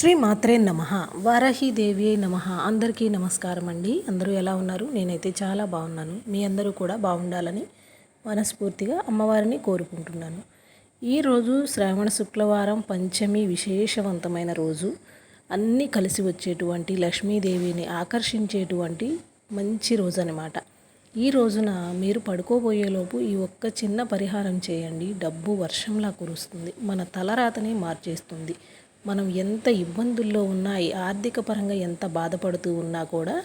శ్రీ మాత్రే నమ. వారాహీదేవియే నమ. అందరికీ నమస్కారం అండి. అందరూ ఎలా ఉన్నారు? నేనైతే చాలా బాగున్నాను. మీ అందరూ కూడా బాగుండాలని మనస్ఫూర్తిగా అమ్మవారిని కోరుకుంటున్నాను. ఈరోజు శ్రావణ శుక్రవారం పంచమి విశేషవంతమైన రోజు. అన్నీ కలిసి వచ్చేటువంటి లక్ష్మీదేవిని ఆకర్షించేటువంటి మంచి రోజు అనమాట ఈ రోజున మీరు పడుకోబోయేలోపు ఈ ఒక్క చిన్న పరిహారం చేయండి. డబ్బు వర్షంలా కురుస్తుంది. మన తలరాతని మార్చేస్తుంది. మనం ఎంత ఇబ్బందుల్లో ఉన్నా ఆర్థిక పరంగా ఎంత బాధపడుతూ ఉన్నా కూడా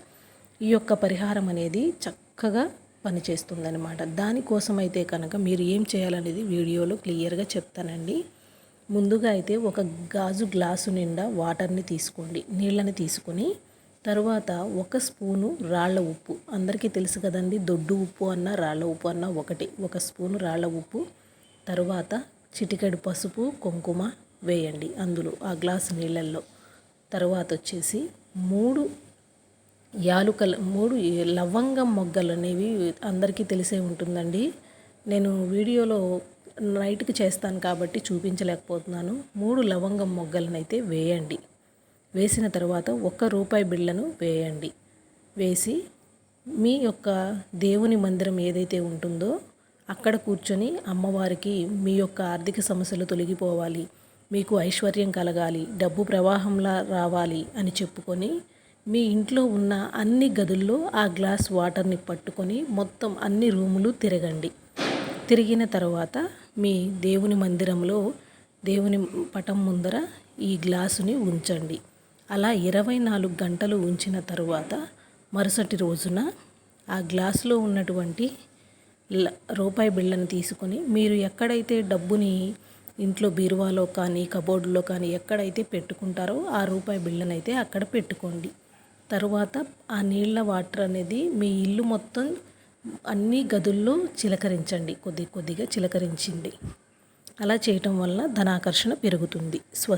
ఈ యొక్క పరిహారం అనేది చక్కగా పనిచేస్తుందన్నమాట. దానికోసం అయితే కనుక మీరు ఏం చేయాలనేది వీడియోలో క్లియర్గా చెప్తానండి. ముందుగా అయితే ఒక గాజు గ్లాసు నిండా వాటర్ని తీసుకోండి. నీళ్ళని తీసుకొని తరువాత ఒక స్పూను రాళ్ళ ఉప్పు. అందరికీ తెలుసు కదండి దొడ్డు ఉప్పు అన్న రాళ్ళ ఉప్పు అన్న ఒకటి. ఒక స్పూను రాళ్ళ ఉప్పు తర్వాత చిటికెడు పసుపు కుంకుమ వేయండి అందులో ఆ గ్లాసు నీళ్ళల్లో. తర్వాత వచ్చేసి మూడు యాలుకల మూడు లవంగం మొగ్గలు అనేవి అందరికీ తెలిసే ఉంటుందండి. నేను వీడియోలో నైట్కి చేస్తాను కాబట్టి చూపించలేకపోతున్నాను. మూడు లవంగం మొగ్గలనైతే వేయండి. వేసిన తర్వాత ఒక్క రూపాయి బిళ్ళను వేయండి. వేసి మీ యొక్క దేవుని మందిరం ఏదైతే ఉంటుందో అక్కడ కూర్చొని అమ్మవారికి మీ యొక్క ఆర్థిక సమస్యలు తొలగిపోవాలి. మీకు ఐశ్వర్యం కలగాలి డబ్బు ప్రవాహంలా రావాలి అని చెప్పుకొని మీ ఇంట్లో ఉన్న అన్ని గదుల్లో ఆ గ్లాస్ వాటర్ని పట్టుకొని మొత్తం అన్ని రూములు తిరగండి. తిరిగిన తర్వాత మీ దేవుని మందిరంలో దేవుని పటం ముందర ఈ గ్లాసుని ఉంచండి. అలా ఇరవై నాలుగు గంటలు ఉంచిన తరువాత మరుసటి రోజున ఆ గ్లాసులో ఉన్నటువంటి రూపాయి బిళ్ళను తీసుకొని మీరు ఎక్కడైతే డబ్బుని ఇంట్లో బీరువాలో కానీ కబోర్డులో కానీ ఎక్కడైతే పెట్టుకుంటారో ఆ రూపాయి బిళ్ళను అయితే అక్కడ పెట్టుకోండి. తరువాత ఆ నీళ్ళ వాటర్ అనేది మీ ఇల్లు మొత్తం అన్ని గదుల్లో చిలకరించండి. కొద్ది కొద్దిగా చిలకరించింది. అలా చేయటం వల్ల ధనాకర్షణ పెరుగుతుంది. స్వ